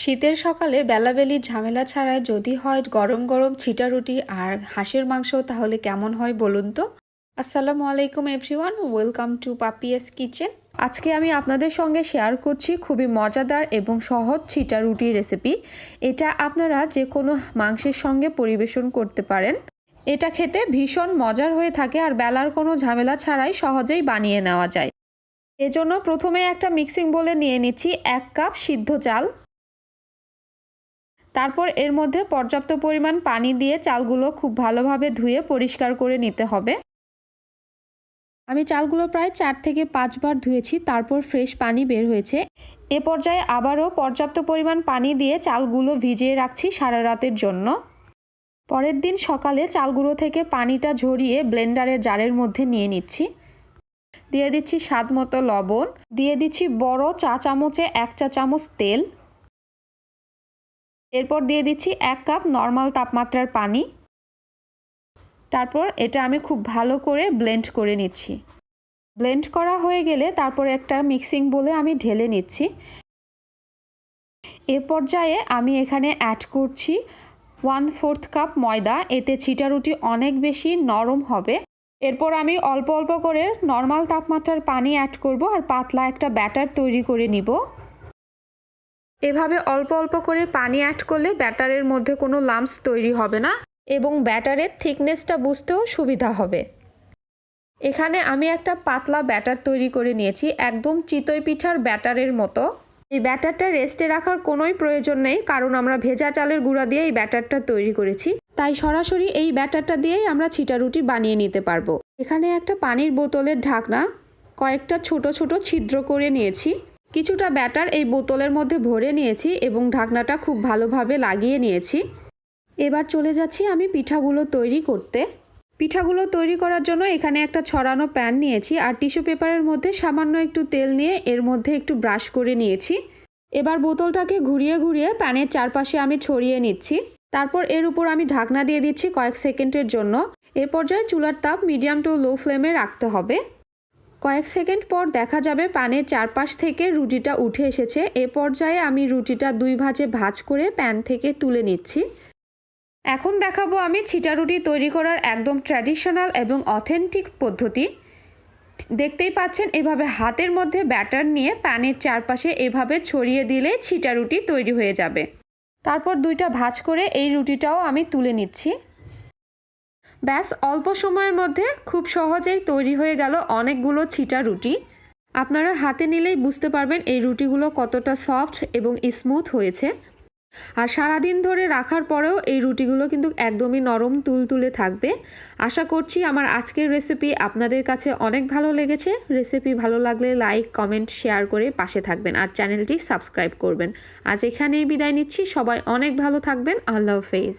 শীতের সকালে বেলাবেলির ঝামেলা ছাড়াই যদি হয় গরম গরম ছিটা রুটি আর হাঁসের মাংস, তাহলে কেমন হয় বলুন তো? আসসালামু আলাইকুম everyone, welcome to Papiya's kitchen. আজকে আমি আপনাদের সঙ্গে শেয়ার করছি খুবই মজাদার এবং সহজ ছিটা রুটির রেসিপি। এটা আপনারা যে কোনো মাংসের সঙ্গে পরিবেশন করতে পারেন। এটা খেতে ভীষণ মজার হয়ে থাকে আর বেলার কোনো ঝামেলা ছাড়াই সহজেই বানিয়ে নেওয়া যায়। এজন্য প্রথমে একটা মিক্সিং বলে নিয়ে নিচ্ছি এক কাপ সিদ্ধ চাল। তারপর এর মধ্যে পর্যাপ্ত পরিমাণ পানি দিয়ে চালগুলো খুব ভালোভাবে ধুয়ে পরিষ্কার করে নিতে হবে। আমি চালগুলো প্রায় চার থেকে পাঁচবার ধুয়েছি, তারপর ফ্রেশ পানি বের হয়েছে। এ পর্যায়ে আবারও পর্যাপ্ত পরিমাণ পানি দিয়ে চালগুলো ভিজিয়ে রাখছি সারা রাতের জন্য। পরের দিন সকালে চালগুলো থেকে পানিটা ঝরিয়ে ব্লেন্ডারের জারের মধ্যে নিয়ে নিচ্ছি। দিয়ে দিচ্ছি স্বাদ মতো লবণ। দিয়ে দিচ্ছি বড় চা চামচে এক চা চামচ তেল। এরপর দিয়ে দিচ্ছি এক কাপ নর্মাল তাপমাত্রার পানি। তারপর এটা আমি খুব ভালো করে ব্লেন্ড করে নিচ্ছি। ব্লেন্ড করা হয়ে গেলে তারপর একটা মিক্সিং বলে আমি ঢেলে নিচ্ছি। এ পর্যায়ে আমি এখানে অ্যাড করছি ওয়ান ফোর্থ কাপ ময়দা, এতে ছিটা রুটি অনেক বেশি নরম হবে। এরপর আমি অল্প অল্প করে নর্মাল তাপমাত্রার পানি অ্যাড করব আর পাতলা একটা ব্যাটার তৈরি করে নিব। এভাবে অল্প অল্প করে পানি অ্যাড করলে ব্যাটারের মধ্যে কোনো লাম্পস তৈরি হবে না এবং ব্যাটারের থিকনেসটা বুঝতেও সুবিধা হবে। এখানে আমি একটা পাতলা ব্যাটার তৈরি করে নিয়েছি, একদম চিতই পিঠার ব্যাটারের মতো। এই ব্যাটারটা রেস্টে রাখার কোনোই প্রয়োজন নেই, কারণ আমরা ভেজা চালের গুঁড়া দিয়ে এই ব্যাটারটা তৈরি করেছি। তাই সরাসরি এই ব্যাটারটা দিয়েই আমরা ছিটা রুটি বানিয়ে নিতে পারব। এখানে একটা পানির বোতলের ঢাকনা, কয়েকটা ছোট ছোট ছিদ্র করে নিয়েছি। কিছুটা ব্যাটার এই বোতলের মধ্যে ভরে নিয়েছি এবং ঢাকনাটা খুব ভালোভাবে লাগিয়ে নিয়েছি। এবার চলে যাচ্ছি আমি পিঠাগুলো তৈরি করতে। পিঠাগুলো তৈরি করার জন্য এখানে একটা ছড়ানো প্যান নিয়েছি আর টিস্যু পেপারের মধ্যে সামান্য একটু তেল নিয়ে এর মধ্যে একটু ব্রাশ করে নিয়েছি। এবার বোতলটাকে ঘুরিয়ে ঘুরিয়ে প্যানের চারপাশে আমি ছড়িয়ে নিচ্ছি। তারপর এর উপর আমি ঢাকনা দিয়ে দিচ্ছি কয়েক সেকেন্ডের জন্য। এ পর্যায়ে চুলার তাপ মিডিয়াম টু লো ফ্লেমে রাখতে হবে। কয়েক সেকেন্ড পর দেখা যাবে প্যানের চারপাশ থেকে রুটিটা উঠে এসেছে। এ পর্যায়ে আমি রুটিটা দুই ভাজে ভাজ করে প্যান থেকে তুলে নিচ্ছি। এখন দেখাবো আমি ছিটা রুটি তৈরি করার একদম ট্র্যাডিশনাল এবং অথেন্টিক পদ্ধতি। দেখতেই পাচ্ছেন, এভাবে হাতের মধ্যে ব্যাটার নিয়ে প্যানের চারপাশে এভাবে ছড়িয়ে দিলে ছিটা রুটি তৈরি হয়ে যাবে। তারপর দুইটা ভাজ করে এই রুটিটাও আমি তুলে নিচ্ছি। ব্যাস, অল্প সময়ের মধ্যে খুব সহজেই তৈরি হয়ে গেল অনেকগুলো ছিটা রুটি। আপনারা হাতে নিলেই বুঝতে পারবেন এই রুটিগুলো কতটা সফট এবং স্মুথ হয়েছে। আর সারাদিন ধরে রাখার পরেও এই রুটিগুলো কিন্তু একদমই নরম তুলতুলে থাকবে। আশা করছি আমার আজকের রেসিপি আপনাদের কাছে অনেক ভালো লেগেছে। রেসিপি ভালো লাগলে লাইক কমেন্ট শেয়ার করে পাশে থাকবেন আর চ্যানেলটি সাবস্ক্রাইব করবেন। আজ এখানেই বিদায় নিচ্ছি। সবাই অনেক ভালো থাকবেন। আল্লাহ হাফেজ।